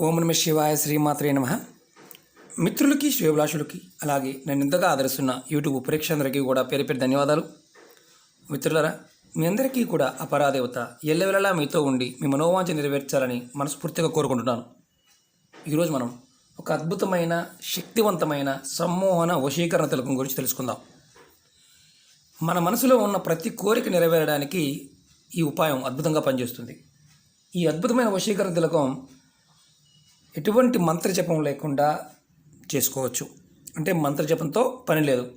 ఓం నమ శివాయ శ్రీమాత్రే నమ. మిత్రులకి శివభిలాషులకి అలాగే నన్ను ఇంతగా ఆదరిస్తున్న యూట్యూబ్ ప్రేక్షకులందరికీ కూడా పేరు పేరు ధన్యవాదాలు. మిత్రులరా మీ అందరికీ కూడా అపరాదేవత ఎల్లవెల్లలా మీతో ఉండి మీ మనోవాంఛ నెరవేర్చాలని మనస్ఫూర్తిగా కోరుకుంటున్నాను. ఈరోజు మనం ఒక అద్భుతమైన శక్తివంతమైన సమ్మోహన వశీకరణ తిలకం గురించి తెలుసుకుందాం. మన మనసులో ఉన్న ప్రతి కోరిక నెరవేరడానికి ఈ ఉపాయం అద్భుతంగా పనిచేస్తుంది. ఈ అద్భుతమైన వశీకరణ తిలకం ఎటువంటి మంత్రజపం లేకుండా చేసుకోవచ్చు. అంటే మంత్రజపంతో పని లేదు.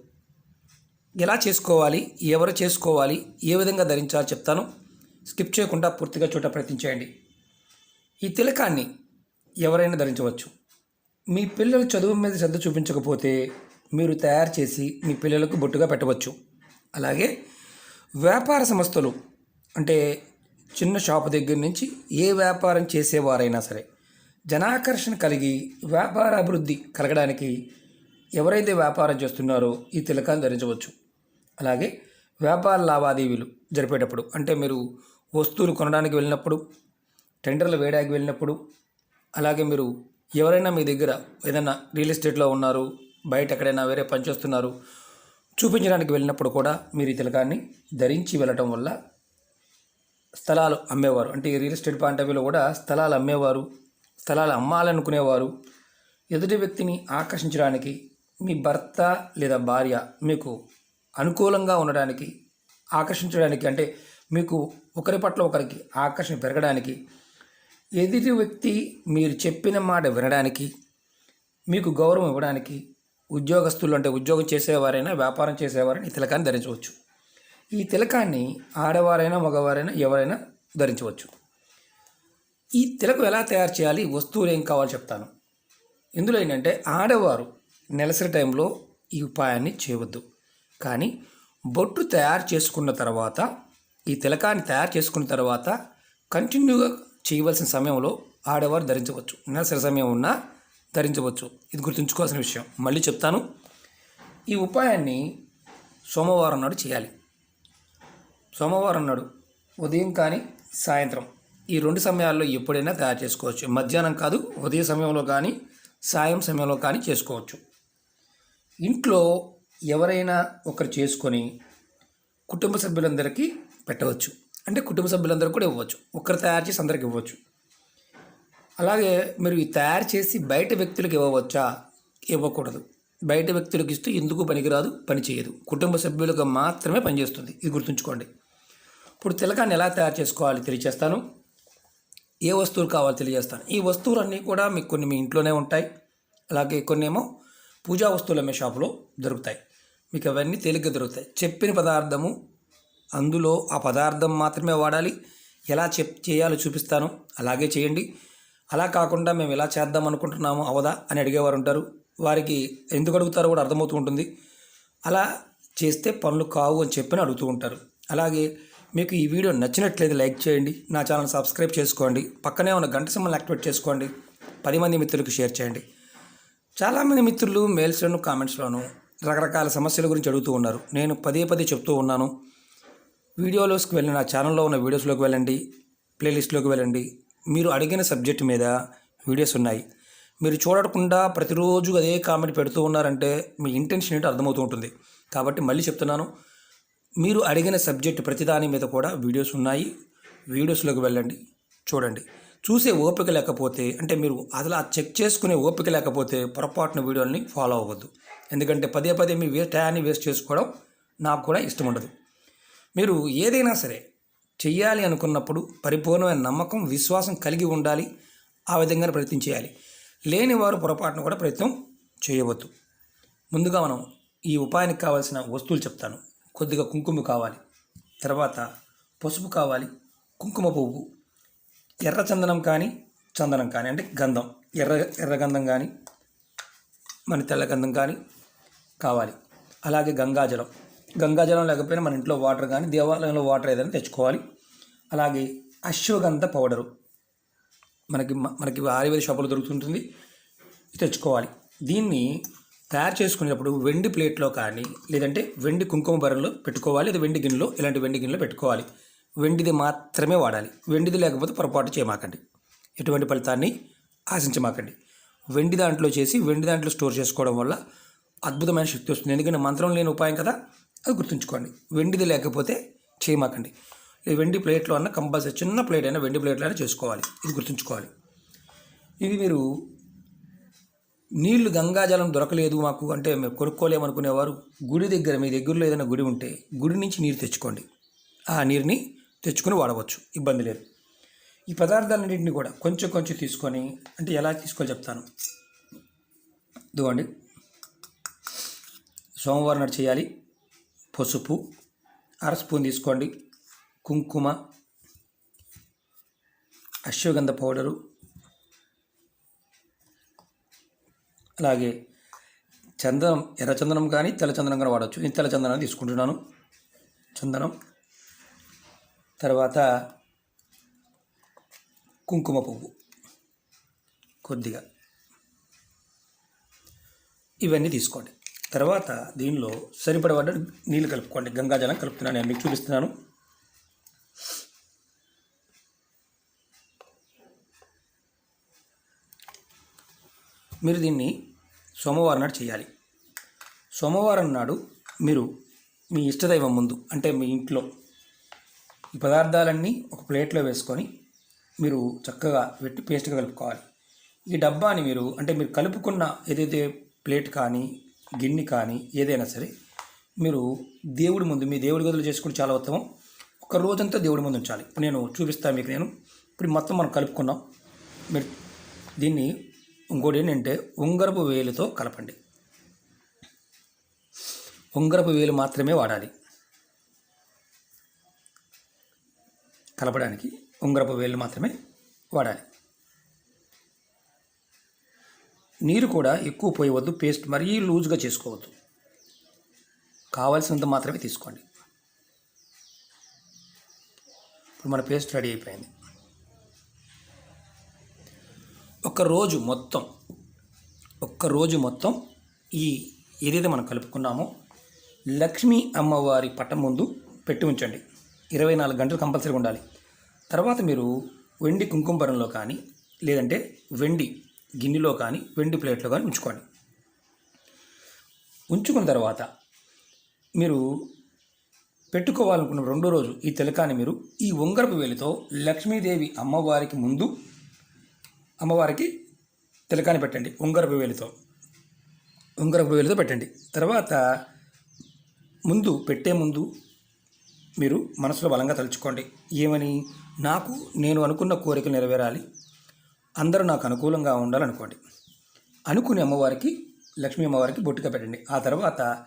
ఎలా చేసుకోవాలి? ఎవరు చేసుకోవాలి? ఏ విధంగా ధరించాలో చెప్తాను. స్కిప్ చేయకుండా పూర్తిగా చూడ ప్రయత్నించేయండి ఈ తిలకాన్ని ఎవరైనా ధరించవచ్చు. మీ పిల్లలు చదువు మీద శ్రద్ధ చూపించకపోతే మీరు తయారు చేసి మీ పిల్లలకు బొట్టుగా పెట్టవచ్చు. అలాగే వ్యాపార సంస్థలు అంటే చిన్న షాపు దగ్గర నుంచి ఏ వ్యాపారం చేసేవారైనా సరే జనాకర్షణ కలిగి వ్యాపార అభివృద్ధి కలగడానికి ఎవరైతే వ్యాపారం చేస్తున్నారో ఈ తిలకాలు ధరించవచ్చు. అలాగే వ్యాపార లావాదేవీలు జరిపేటప్పుడు అంటే మీరు వస్తువులు కొనడానికి వెళ్ళినప్పుడు టెండర్లు వేయడానికి వెళ్ళినప్పుడు అలాగే మీరు ఎవరైనా మీ దగ్గర ఏదైనా రియల్ ఎస్టేట్లో ఉన్నారు బయట ఎక్కడైనా వేరే పని చేస్తున్నారు చూపించడానికి వెళ్ళినప్పుడు కూడా మీరు ఈ తిలకాన్ని ధరించి వెళ్ళటం వల్ల స్థలాలు అమ్మేవారు. అంటే ఈ రియల్ ఎస్టేట్ పాయింట్ ఆఫ్ వ్యూలో కూడా స్థలాలు అమ్మేవారు. స్థలాలు అమ్మాలనుకునేవారు. ఎదుటి వ్యక్తిని ఆకర్షించడానికి మీ భర్త లేదా భార్య మీకు అనుకూలంగా ఉండడానికి ఆకర్షించడానికి అంటే మీకు ఒకరి పట్ల ఒకరికి ఆకర్షణ పెరగడానికి ఎదుటి వ్యక్తి మీరు చెప్పిన మాట వినడానికి మీకు గౌరవం ఇవ్వడానికి ఉద్యోగస్తులు అంటే ఉద్యోగం చేసేవారైనా వ్యాపారం చేసేవారైనా ఈ తిలకాన్ని ధరించవచ్చు. ఈ తిలకాన్ని ఆడవారైనా మగవారైనా ఎవరైనా ధరించవచ్చు. ఈ తిలకం ఎలా తయారు చేయాలి? వస్తువులు ఏం కావాలో చెప్తాను. ఇందులో ఏంటంటే ఆడవారు నెలసరి టైంలో ఈ ఉపాయాన్ని చేయవద్దు. కానీ బొట్టు తయారు చేసుకున్న తర్వాత ఈ తిలకాన్ని తయారు చేసుకున్న తర్వాత కంటిన్యూగా చేయవలసిన సమయంలో ఆడవారు ధరించవచ్చు. నెలసరి సమయం ఉన్నా ధరించవచ్చు. ఇది గుర్తుంచుకోవాల్సిన విషయం. మళ్ళీ చెప్తాను. ఈ ఉపాయాన్ని సోమవారం నాడు చేయాలి. సోమవారం నాడు ఉదయం కానీ సాయంత్రం ఈ రెండు సమయాల్లో ఎప్పుడైనా తయారు చేసుకోవచ్చు. మధ్యాహ్నం కాదు ఉదయ సమయంలో కానీ సాయం సమయంలో కానీ చేసుకోవచ్చు. ఇంట్లో ఎవరైనా ఒకరు చేసుకొని కుటుంబ సభ్యులందరికీ పెట్టవచ్చు. అంటే కుటుంబ సభ్యులందరికీ కూడా ఇవ్వచ్చు. ఒకరు తయారు చేసి అందరికి ఇవ్వచ్చు. అలాగే మీరు ఈ తయారు చేసి బయట వ్యక్తులకు ఇవ్వవచ్చా? ఇవ్వకూడదు. బయట వ్యక్తులకు ఇస్తే ఎందుకు పనికిరాదు? పని చేయదు. కుటుంబ సభ్యులకు మాత్రమే పనిచేస్తుంది. ఇది గుర్తుంచుకోండి. ఇప్పుడు తిలకాన్ని ఎలా తయారు చేసుకోవాలి? తెలియచేస్తాను. ఏ వస్తువులు కావాలో తెలియజేస్తాను. ఈ వస్తువులన్నీ కూడా మీకు కొన్ని మీ ఇంట్లోనే ఉంటాయి. అలాగే కొన్ని ఏమో పూజా వస్తువులు అమ్మే షాపులో దొరుకుతాయి. మీకు అవన్నీ తేలిగ్గా దొరుకుతాయి. చెప్పిన పదార్థము అందులో ఆ పదార్థం మాత్రమే వాడాలి. ఎలా చెప్ చేయాలో చూపిస్తాను. అలాగే చేయండి. అలా కాకుండా మేము ఎలా చేద్దాం అనుకుంటున్నాము అవదా అని అడిగేవారు ఉంటారు. వారికి ఎందుకు అడుగుతారో కూడా అర్థమవుతూ ఉంటుంది. అలా చేస్తే పనులు కావు అని చెప్పని అడుగుతూ ఉంటారు. అలాగే మీకు ఈ వీడియో నచ్చినట్లయితే లైక్ చేయండి నా ఛానల్ సబ్స్క్రైబ్ చేసుకోండి పక్కనే ఉన్న గంట సింబల్ యాక్టివేట్ చేసుకోండి పది మంది మిత్రులకు షేర్ చేయండి. చాలామంది మిత్రులు మెయిల్స్లోను కామెంట్స్లోను రకరకాల సమస్యల గురించి అడుగుతూ ఉన్నారు. నేను పదే పదే చెప్తూ ఉన్నాను. వీడియోలోకి వెళ్ళిన నా ఛానల్లో ఉన్న వీడియోస్లోకి వెళ్ళండి ప్లేలిస్ట్లోకి వెళ్ళండి. మీరు అడిగిన సబ్జెక్ట్ మీద వీడియోస్ ఉన్నాయి. మీరు చూడకుండా ప్రతిరోజు అదే కామెంట్ పెడుతూ ఉన్నారంటే మీ ఇంటెన్షన్ ఏంటో అర్థమవుతూ ఉంటుంది. కాబట్టి మళ్ళీ చెప్తున్నాను మీరు అడిగిన సబ్జెక్ట్ ప్రతిదాని మీద కూడా వీడియోస్ ఉన్నాయి. వీడియోస్లోకి వెళ్ళండి. చూడండి. చూసే ఓపిక లేకపోతే అంటే మీరు అసలు ఆ చెక్ చేసుకునే ఓపిక లేకపోతే పొరపాటున వీడియోని ఫాలో అవ్వద్దు. ఎందుకంటే పదే పదే మీ వేస్ట్ టయాన్ని వేస్ట్ చేసుకోవడం నాకు కూడా ఇష్టం ఉండదు. మీరు ఏదైనా సరే చెయ్యాలి అనుకున్నప్పుడు పరిపూర్ణమైన నమ్మకం విశ్వాసం కలిగి ఉండాలి. ఆ విధంగానే ప్రయత్నం చేయాలి. లేని వారు పొరపాటున కూడా ప్రయత్నం చేయవద్దు. ముందుగా మనం ఈ ఉపాయానికి కావాల్సిన వస్తువులు చెప్తాను. కొద్దిగా కుంకుమ కావాలి. తర్వాత పసుపు కావాలి కుంకుమ పువ్వు. ఎర్ర చందనం కానీ చందనం కానీ అంటే గంధం. ఎర్ర ఎర్ర గంధం కానీ మన తెల్ల గంధం కానీ కావాలి. అలాగే గంగాజలం. గంగాజలం లేకపోయినా మన ఇంట్లో వాటర్ కానీ దేవాలయంలో వాటర్ ఏదైనా తెచ్చుకోవాలి. అలాగే అశ్వగంధ పౌడరు. మనకి మనకి ఆయుర్వేద షాపులో దొరుకుతుంటుంది. తెచ్చుకోవాలి. దీన్ని తయారు చేసుకునేటప్పుడు వెండి ప్లేట్లో కానీ లేదంటే వెండి కుంకుమ బరంలో పెట్టుకోవాలి లేదా వెండి గిన్నెలో ఇలాంటి వెండి గిన్నెలో పెట్టుకోవాలి. వెండిది మాత్రమే వాడాలి. వెండిది లేకపోతే పొరపాటు చేయమాకండి. ఎటువంటి ఫలితాన్ని ఆశించమాకండి. వెండి దాంట్లో చేసి వెండి దాంట్లో స్టోర్ చేసుకోవడం వల్ల అద్భుతమైన శక్తి వస్తుంది. ఎందుకంటే మంత్రం లేని ఉపాయం కదా అది గుర్తుంచుకోండి. వెండిది లేకపోతే చేయమాకండి. ఈ వెండి ప్లేట్లో అన్న కంపల్సరీ చిన్న ప్లేట్ అయినా వెండి ప్లేట్లో అయినా చేసుకోవాలి. ఇది గుర్తుంచుకోవాలి. ఇది మీరు నీళ్ళు గంగాజలం దొరకలేదు మాకు అంటే మేము కొనుక్కోలేమనుకునేవారు. గుడి దగ్గర మీ దగ్గరలో ఏదైనా గుడి ఉంటే గుడి నుంచి నీరు తెచ్చుకోండి. ఆ నీరుని తెచ్చుకొని వాడవచ్చు. ఇబ్బంది లేదు. ఈ పదార్థాలన్నింటినీ కూడా కొంచెం కొంచెం తీసుకొని అంటే ఎలా తీసుకోవాలి చెప్తాను. ఇదిగోండి. సోమవారం నాడు చేయాలి. పసుపు అర స్పూన్ తీసుకోండి. కుంకుమ అశ్వగంధ పౌడరు అలాగే చందనం ఎర్రచందనం కానీ తెల్ల చందనం కానీ వాడచ్చు. నేను తెల్ల చందనం తీసుకుంటున్నాను. చందనం. తర్వాత కుంకుమ పువ్వు. కొద్దిగా. ఇవన్నీ తీసుకోండి. తర్వాత దీనిలో సరిపడబడ్డ నీళ్ళు కలుపుకోండి. గంగాజలం కలుపుతున్నాను నేను మీకు చూపిస్తున్నాను. మీరు దీన్ని సోమవారం నాడు చేయాలి. సోమవారం నాడు మీరు మీ ఇష్టదైవం ముందు అంటే మీ ఇంట్లో ఈ పదార్థాలన్నీ ఒక ప్లేట్లో వేసుకొని మీరు చక్కగా పెట్టి పేస్ట్గా కలుపుకోవాలి. ఈ డబ్బాని మీరు అంటే మీరు కలుపుకున్న ఏదైతే ప్లేట్ కానీ గిన్నె కానీ ఏదైనా సరే మీరు దేవుడి ముందు మీ దేవుడి గదులు చేసుకుని చాలా ఉత్తమం. ఒక రోజంతా దేవుడి ముందు ఉంచాలి. ఇప్పుడు నేను చూపిస్తాను మీకు నేను. ఇప్పుడు మొత్తం మనం కలుపుకున్నాం. మీరు దీన్ని ఇంకోటి ఏంటంటే ఉంగరపు వేలుతో కలపండి. ఉంగరపు వేలు మాత్రమే వాడాలి. కలపడానికి ఉంగరపు వేలు మాత్రమే వాడాలి. నీరు కూడా ఎక్కువ పోయవద్దు పేస్ట్ మరీ లూజ్గా చేసుకోవద్దు. కావాల్సినంత మాత్రమే తీసుకోండి. ఇప్పుడు మన పేస్ట్ రెడీ అయిపోయింది ఒక రోజు మొత్తం ఒక్క రోజు మొత్తం ఈ ఏదైతే మనం కలుపుకున్నామో లక్ష్మీ అమ్మవారి పట్టం ముందు పెట్టి ఉంచండి. ఇరవై నాలుగు గంటలు కంపల్సరీ ఉండాలి. తర్వాత మీరు వెండి కుంకుమపరంలో కానీ లేదంటే వెండి గిన్నెలో కానీ వెండి ప్లేట్లో కానీ ఉంచుకోండి. ఉంచుకున్న తర్వాత మీరు పెట్టుకోవాలనుకున్న రెండో రోజు ఈ తిలకాన్ని మీరు ఈ ఉంగరపు వేలితో లక్ష్మీదేవి అమ్మవారికి ముందు అమ్మవారికి తిలకాన్ని పెట్టండి ఉంగరపు వేలితో ఉంగరపు వేలితో పెట్టండి. తర్వాత ముందు పెట్టే ముందు మీరు మనసులో బలంగా తలుచుకోండి. ఏమని? నాకు నేను అనుకున్న కోరికలు నెరవేరాలి. అందరూ నాకు అనుకూలంగా ఉండాలనుకోండి. అనుకుని అమ్మవారికి లక్ష్మీ అమ్మవారికి బొట్టుగా పెట్టండి. ఆ తర్వాత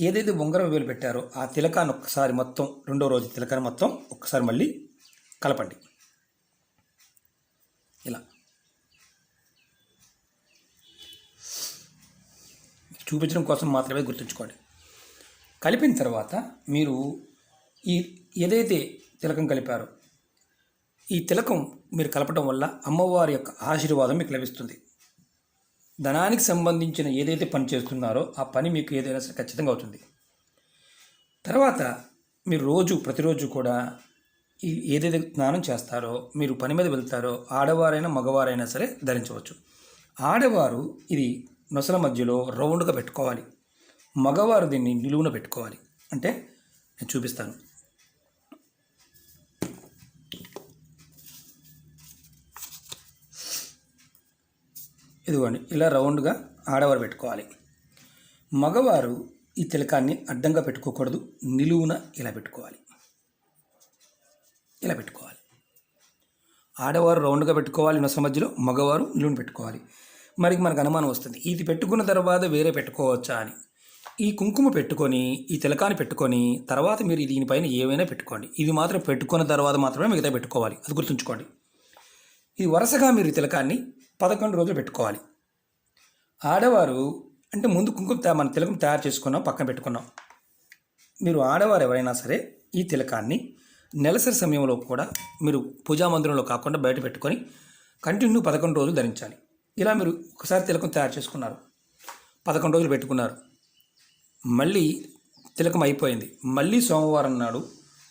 ఏదైతే ఉంగరం వేలు పెట్టారో ఆ తిలకాన్ని ఒక్కసారి మొత్తం రెండో రోజు తిలకాన్ని మొత్తం ఒక్కసారి మళ్ళీ కలపండి. ఇలా. చూపించడం కోసం మాత్రమే గుర్తుంచుకోండి. కలిపిన తర్వాత మీరు ఈ ఏదైతే తిలకం కలిపారో ఈ తిలకం మీరు కలపడం వల్ల అమ్మవారి యొక్క ఆశీర్వాదం మీకు లభిస్తుంది. ధనానికి సంబంధించిన ఏదైతే పని చేస్తున్నారో ఆ పని మీకు ఏదైనా సరే ఖచ్చితంగా అవుతుంది. తర్వాత మీరు రోజు ప్రతిరోజు కూడా ఈ ఏదైతే స్నానం చేస్తారో మీరు పని మీద వెళ్తారో ఆడవారైనా మగవారైనా సరే ధరించవచ్చు. ఆడవారు ఇది నొసల మధ్యలో రౌండ్గా పెట్టుకోవాలి. మగవారు దీన్ని నిలువున పెట్టుకోవాలి. అంటే నేను చూపిస్తాను. ఇదిగోండి ఇలా రౌండ్గా ఆడవారు పెట్టుకోవాలి. మగవారు ఈ తిలకాన్ని అడ్డంగా పెట్టుకోకూడదు. నిలువున ఇలా పెట్టుకోవాలి. ఇలా పెట్టుకోవాలి. ఆడవారు రౌండ్గా పెట్టుకోవాలి నొస మధ్యలో మగవారు నిలువున పెట్టుకోవాలి. మరి మనకు అనుమానం వస్తుంది. ఇది పెట్టుకున్న తర్వాత వేరే పెట్టుకోవచ్చా అని. ఈ కుంకుమ పెట్టుకొని ఈ తిలకాన్ని పెట్టుకొని తర్వాత మీరు దీనిపైన ఏవైనా పెట్టుకోండి. ఇది మాత్రం పెట్టుకున్న తర్వాత మాత్రమే మిగతా పెట్టుకోవాలి. అది గుర్తుంచుకోండి. ఇది వరుసగా మీరు ఈ తిలకాన్ని పదకొండు రోజులు పెట్టుకోవాలి. ఆడవారు అంటే ముందు కుంకుమ మన తిలకం తయారు చేసుకున్నాం పక్కన పెట్టుకున్నాం. మీరు ఆడవారు ఎవరైనా సరే ఈ తిలకాన్ని నెలసరి సమయంలో కూడా మీరు పూజా మందిరంలో కాకుండా బయట పెట్టుకొని కంటిన్యూ పదకొండు రోజులు ధరించాలి. ఇలా మీరు ఒకసారి తిలకం తయారు చేసుకున్నారు. పదకొండు రోజులు పెట్టుకున్నారు. మళ్ళీ తిలకం అయిపోయింది. మళ్ళీ సోమవారం నాడు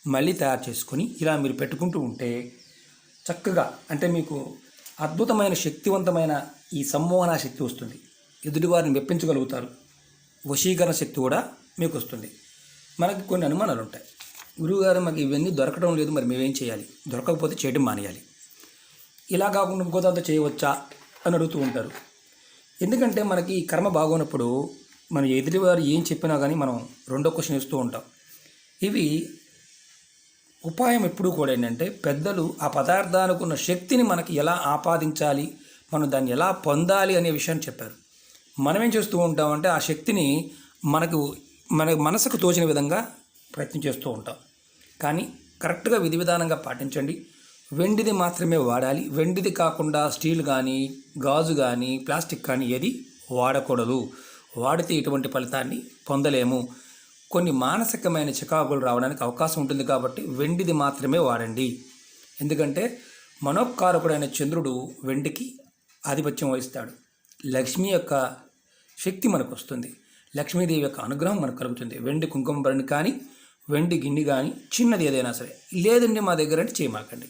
మళ్ళీ తయారు చేసుకొని ఇలా మీరు పెట్టుకుంటూ ఉంటే చక్కగా అంటే మీకు అద్భుతమైన శక్తివంతమైన ఈ సమ్మోహన శక్తి వస్తుంది. ఎదుటివారిని మెప్పించగలుగుతారు. వశీకరణ శక్తి కూడా మీకు వస్తుంది. మనకి కొన్ని అనుమానాలు ఉంటాయి. గురువుగారు మాకు ఇవన్నీ దొరకడం లేదు మరి మేమేం చేయాలి? దొరకకపోతే చేయడం మానేయాలి. ఇలా కాకుండా ఇంకో దాంతో చేయవచ్చా? అని అడుగుతూ ఉంటారు. ఎందుకంటే మనకి ఈ కర్మ బాగున్నప్పుడు మనం ఎదుటివారు ఏం చెప్పినా కానీ మనం రెండో క్వశ్చన్ ఇస్తూ ఉంటాం. ఇవి ఉపాయం ఎప్పుడు కూడా ఏంటంటే పెద్దలు ఆ పదార్థానికి ఉన్న శక్తిని మనకి ఎలా ఆపాదించాలి మనం దాన్ని ఎలా పొందాలి అనే విషయాన్ని చెప్పారు. మనం ఏం చేస్తూ ఉంటామంటే ఆ శక్తిని మనకు మన మనసుకు తోచిన విధంగా ప్రయత్నం చేస్తూ ఉంటాం. కానీ కరెక్ట్గా విధి విధానంగా పాటించండి. వెండిది మాత్రమే వాడాలి. వెండిది కాకుండా స్టీల్ కానీ గాజు కానీ ప్లాస్టిక్ కానీ ఏది వాడకూడదు. వాడితే ఇటువంటి ఫలితాన్ని పొందలేము. కొన్ని మానసికమైన చికాకులు రావడానికి అవకాశం ఉంటుంది కాబట్టి వెండిది మాత్రమే వాడండి. ఎందుకంటే మనోకారకుడైన చంద్రుడు వెండికి ఆధిపత్యం వహిస్తాడు. లక్ష్మి యొక్క శక్తి మనకు వస్తుంది లక్ష్మీదేవి యొక్క అనుగ్రహం మనకు కలుగుతుంది. వెండి కుంకుమ భరణి కానీ వెండి గిన్నె కానీ చిన్నది ఏదైనా సరే. లేదండి మా దగ్గర అంటే చేయమాకండి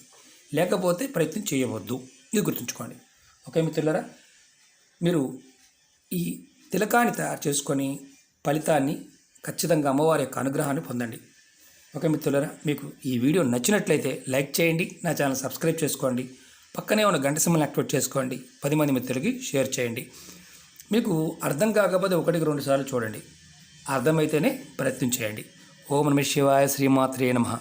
లేకపోతే ప్రయత్నం చేయవద్దు. ఇది గుర్తుంచుకోండి. ఓకే మిత్రులరా? మీరు ఈ తిలకాన్ని తయారు చేసుకొని ఫలితాన్ని ఖచ్చితంగా అమ్మవారి యొక్క అనుగ్రహాన్ని పొందండి. ఓకే మిత్రులరా? మీకు ఈ వీడియో నచ్చినట్లయితే లైక్ చేయండి నా ఛానల్ సబ్స్క్రైబ్ చేసుకోండి పక్కనే ఉన్న గంట సింహల్ని యాక్టివేట్ చేసుకోండి పది మంది మిత్రులకి షేర్ చేయండి. మీకు అర్థం కాకపోతే ఒకటికి రెండు సార్లు చూడండి. అర్థమైతేనే ప్రయత్నం చేయండి. ఓం నమ శివాయ శ్రీమాత్రే నమః.